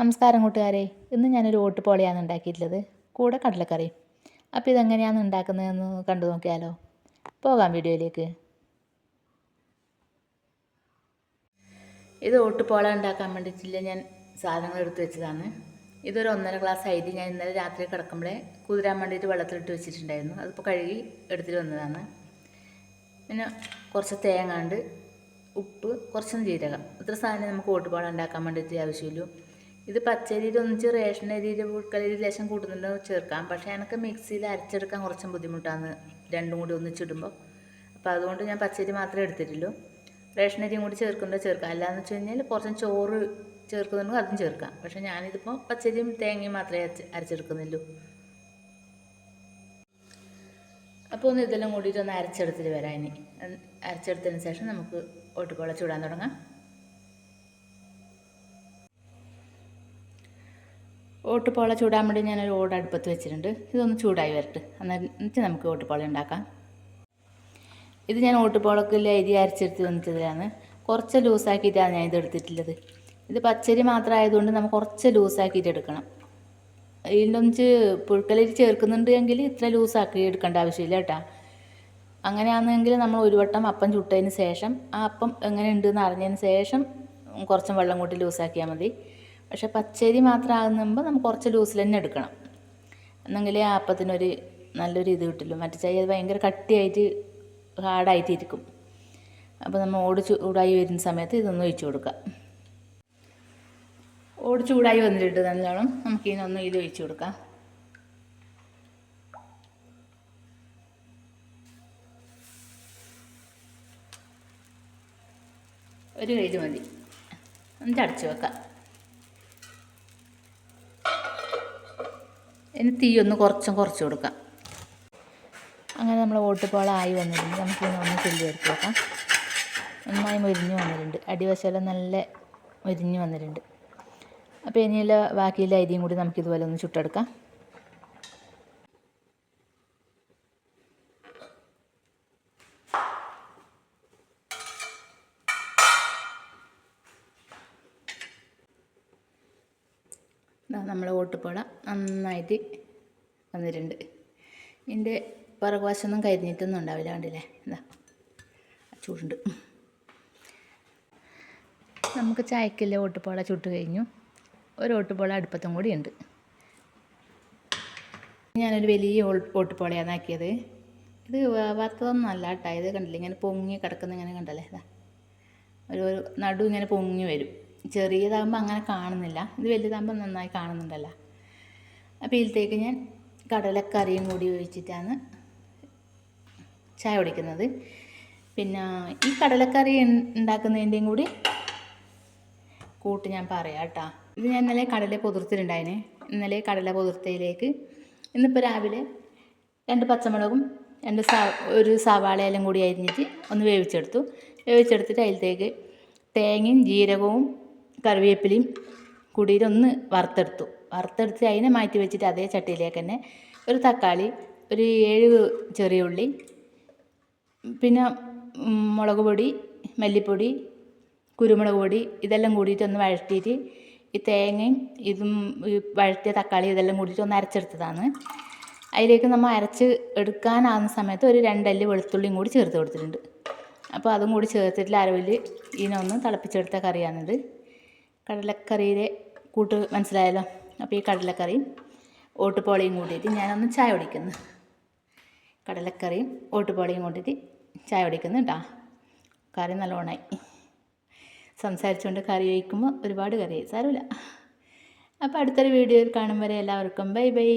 നമസ്കാരം കൂട്ടുകാരെ. ഇന്ന് ഞാനൊരു ഓട്ടുപോളിയാണ് ഉണ്ടാക്കിയിട്ടുള്ളത്. കൂടെ കടലക്കറി. അപ്പോൾ ഇതെങ്ങനെയാണ് ഉണ്ടാക്കുന്നതെന്ന് കണ്ടു നോക്കിയാലോ. പോകാം വീഡിയോയിലേക്ക്. ഇത് ഓട്ടുപോള ഉണ്ടാക്കാൻ വേണ്ടിയിട്ടില്ല ഞാൻ സാധനങ്ങൾ എടുത്തു വെച്ചതാണ്. ഇതൊരു ഒന്നര ഗ്ലാസ് അരി ഞാൻ ഇന്നലെ രാത്രി കിടക്കുമ്പോഴേ കുതിരാൻ വേണ്ടിയിട്ട് വെള്ളത്തിലിട്ട് വെച്ചിട്ടുണ്ടായിരുന്നു. അതിപ്പോൾ കഴുകി എടുത്തിട്ട് വന്നതാണ്. പിന്നെ കുറച്ച് തേങ്ങാണ്ട് ഉപ്പ് കുറച്ച് ജീരകം. ഇത്ര സാധനം നമുക്ക് ഓട്ടുപാട ഉണ്ടാക്കാൻ വേണ്ടിയിട്ട് ആവശ്യമുള്ളൂ ഇത് പച്ചരിയിൽ ഒന്നിച്ച് റേഷൻ അരിയിൽ പുഴുക്കലരി ലേശം കൂടുന്നുണ്ടോ ചേർക്കാം. പക്ഷേ എനിക്ക് മിക്സിയിൽ അരച്ചെടുക്കാൻ കുറച്ചും ബുദ്ധിമുട്ടാണ്. രണ്ടും കൂടി ഒന്നിച്ചിടുമ്പോൾ അപ്പോൾ അതുകൊണ്ട് ഞാൻ പച്ചരി മാത്രമേ എടുത്തിട്ടുള്ളൂ. റേഷൻ അരിയും കൂടി ചേർക്കുന്നുണ്ടോ ചേർക്കാം. അല്ലാന്ന് വെച്ച് കഴിഞ്ഞാൽ കുറച്ചും ചോറ് ചേർക്കുന്നുണ്ടെങ്കിൽ അതും ചേർക്കാം. പക്ഷേ ഞാനിതിപ്പോൾ പച്ചരിയും തേങ്ങയും മാത്രമേ അരച്ച് അരച്ചെടുക്കുന്നുള്ളൂ. അപ്പോൾ ഒന്ന് ഇതെല്ലാം കൂടിയിട്ട് ഒന്ന് അരച്ചെടുത്തിട്ട് വരാം ഇനി. അരച്ചെടുത്തതിന് ശേഷം നമുക്ക് ഓട്ടുപോള ചൂടാൻ തുടങ്ങാം. ഓട്ടുപോള ചൂടാൻ വേണ്ടി ഞാനൊരു ഓട് അടുപ്പത്ത് വെച്ചിട്ടുണ്ട്. ഇതൊന്ന് ചൂടായി വരട്ടെ. എന്നിട്ട് നമുക്ക് ഓട്ടുപോള ഉണ്ടാക്കാം. ഇത് ഞാൻ ഓട്ടുപോളക്കില്ല അരി അരച്ചെടുത്ത് വന്നിട്ടതാണ് കുറച്ച് ലൂസാക്കിയിട്ടാണ് ഞാൻ ഇത് എടുത്തിട്ടുള്ളത്. ഇത് പച്ചരി മാത്രം ആയതുകൊണ്ട് നമുക്ക് കുറച്ച് ലൂസാക്കിയിട്ട് എടുക്കണം. ഇതിലൊന്നിച്ച് പുഴുക്കലരി ചേർക്കുന്നുണ്ട് എങ്കിൽ ഇത്ര ലൂസാക്കി എടുക്കേണ്ട ആവശ്യമില്ല കേട്ടോ. അങ്ങനെയാണെങ്കിൽ നമ്മൾ ഒരു വട്ടം അപ്പം ചുട്ടതിന് ശേഷം ആ അപ്പം എങ്ങനെ എങ്ങനെയുണ്ടെന്ന് അറിഞ്ഞതിന് ശേഷം കുറച്ചും വെള്ളം കൂട്ടി ലൂസാക്കിയാൽ മതി. പക്ഷെ പച്ചരി മാത്രം ആകുമ്പോൾ നമുക്ക് കുറച്ച് ലൂസിൽ തന്നെ എടുക്കണം. എന്നെങ്കിലേ ആ അപ്പത്തിനൊരു നല്ലൊരു ഇത് കിട്ടുള്ളൂ മറ്റു ചായ ഭയങ്കര കട്ടിയായിട്ട് ഹാർഡായിട്ട് ഇരിക്കും അപ്പോൾ നമ്മൾ ഓട് ചൂടായി വരുന്ന സമയത്ത് ഇതൊന്ന് ഒഴിച്ചു കൊടുക്കുക ഓട് ചൂടായി വന്നിട്ടുണ്ട് നല്ലോണം. നമുക്ക് ഇത് ഒഴിച്ചു കൊടുക്കാം. ഒരു കൈ മതി. എന്നിട്ട് അടച്ചു വെക്കാം. ഇനി തീ ഒന്ന് കുറച്ചും കുറച്ച് കൊടുക്കാം. അങ്ങനെ നമ്മൾ ഓട്ടുപോളായി വന്നിട്ടുണ്ട്. നമുക്ക് ഒന്ന് ചെല്ലി എടുത്ത് വെക്കാം. നന്നായി മുരിഞ്ഞ് വന്നിട്ടുണ്ട്. അടിവശമെല്ലാം നല്ല മുരിഞ്ഞ് വന്നിട്ടുണ്ട്. അപ്പോൾ ഇനിയുള്ള ബാക്കിയുള്ള അരിയും കൂടി നമുക്കിതുപോലെ ഒന്ന് ചുട്ടെടുക്കാം. നമ്മളെ ഓട്ടുപുഴ നന്നായിട്ട് വന്നിട്ടുണ്ട്. ഇതിന്റെ പിറകുവശമൊന്നും കരിഞ്ഞിട്ടൊന്നും ഉണ്ടാവില്ല കണ്ടില്ലേ? എന്താ ചൂടുണ്ട്. നമുക്ക് ചായക്കില്ല ഓട്ടുപുഴ ചുട്ട് കഴിഞ്ഞു. ഒരു ഓട്ടുപുഴ അടുപ്പത്തും കൂടി ഉണ്ട്. ഞാനൊരു വലിയ ഓട്ടുപുഴയാണ് ആക്കിയത്. ഇത് വറുത്തതൊന്നും അല്ല കേട്ടോ. ഇത് കണ്ടില്ലേ? ഇങ്ങനെ പൊങ്ങി കിടക്കുന്ന ഇങ്ങനെ കണ്ടല്ലേ? ഇതാ ഒരു നടു ഇങ്ങനെ പൊങ്ങി വരും. ചെറിയതാകുമ്പോൾ അങ്ങനെ കാണുന്നില്ല. ഇത് വലുതാകുമ്പോൾ നന്നായി കാണുന്നുണ്ടല്ലോ. അപ്പോൾ ഇതിലേക്ക് ഞാൻ കടലക്കറിയും കൂടി ഒഴിച്ചിട്ടാണ് ചായ കുടിക്കുന്നത്. പിന്നെ ഈ കടലക്കറി ഉണ്ടാക്കുന്നതിന്റെയും കൂടി കൂട്ട് ഞാൻ പറയാം കേട്ടോ. ഇത് ഞാൻ ഇന്നലെ കടല പൊതിർത്തിട്ടുണ്ടായിന്. ഇന്നലെ കടല പൊതിർത്തയിലേക്ക് ഇന്നിപ്പോൾ രാവിലെ രണ്ട് പച്ചമുളകും രണ്ട് സ ഒരു സവാളയെല്ലാം കൂടി അരിഞ്ഞിട്ട് ഒന്ന് വേവിച്ചെടുത്തു. വേവിച്ചെടുത്തിട്ട് അതിലത്തേക്ക് തേങ്ങയും ജീരകവും കറിവേപ്പിലയും കൂടിയിട്ടൊന്ന് വറുത്തെടുത്തു. വറുത്തെടുത്ത് അതിനെ മാറ്റി വെച്ചിട്ട് അതേ ചട്ടിയിലേക്ക് തന്നെ ഒരു തക്കാളി ഒരു ഏഴ് ചെറിയ ഉള്ളി പിന്നെ മുളക് പൊടി മല്ലിപ്പൊടി കുരുമുളക് പൊടി ഇതെല്ലാം കൂടിയിട്ട് ഒന്ന് വഴറ്റിയിട്ട് ഈ തേങ്ങയും ഇതും വഴറ്റിയ തക്കാളി ഇതെല്ലാം കൂടിയിട്ട് ഒന്ന് അരച്ചെടുത്തതാണ്. അതിലേക്ക് നമ്മൾ അരച്ച് എടുക്കാനാകുന്ന സമയത്ത് ഒരു രണ്ടല്ലി വെളുത്തുള്ളിയും കൂടി ചേർത്ത് കൊടുത്തിട്ടുണ്ട്. അപ്പോൾ അതും കൂടി ചേർത്തിട്ട് അരവിൽ ഇതിനൊന്ന് തിളപ്പിച്ചെടുത്ത കറിയാണിത്. കടലക്കറിയിലെ കൂട്ട് മനസ്സിലായല്ലോ? അപ്പോൾ ഈ കടലക്കറിയും ഓട്ടുപോളിയും കൂട്ടിയിട്ട് ഞാനൊന്ന് ചായ കുടിക്കുന്നു. കടലക്കറിയും ഓട്ടുപോളിയും കൂട്ടിയിട്ട് ചായ കുടിക്കുന്നു കേട്ടോ. കറി നല്ലോണമായി സംസാരിച്ചുകൊണ്ട് കറി ഒഴിക്കുമ്പോൾ ഒരുപാട് കറിയായി സാരമില്ല. അപ്പോൾ അടുത്തൊരു വീഡിയോയിൽ കാണും വരെ എല്ലാവർക്കും. Bye bye.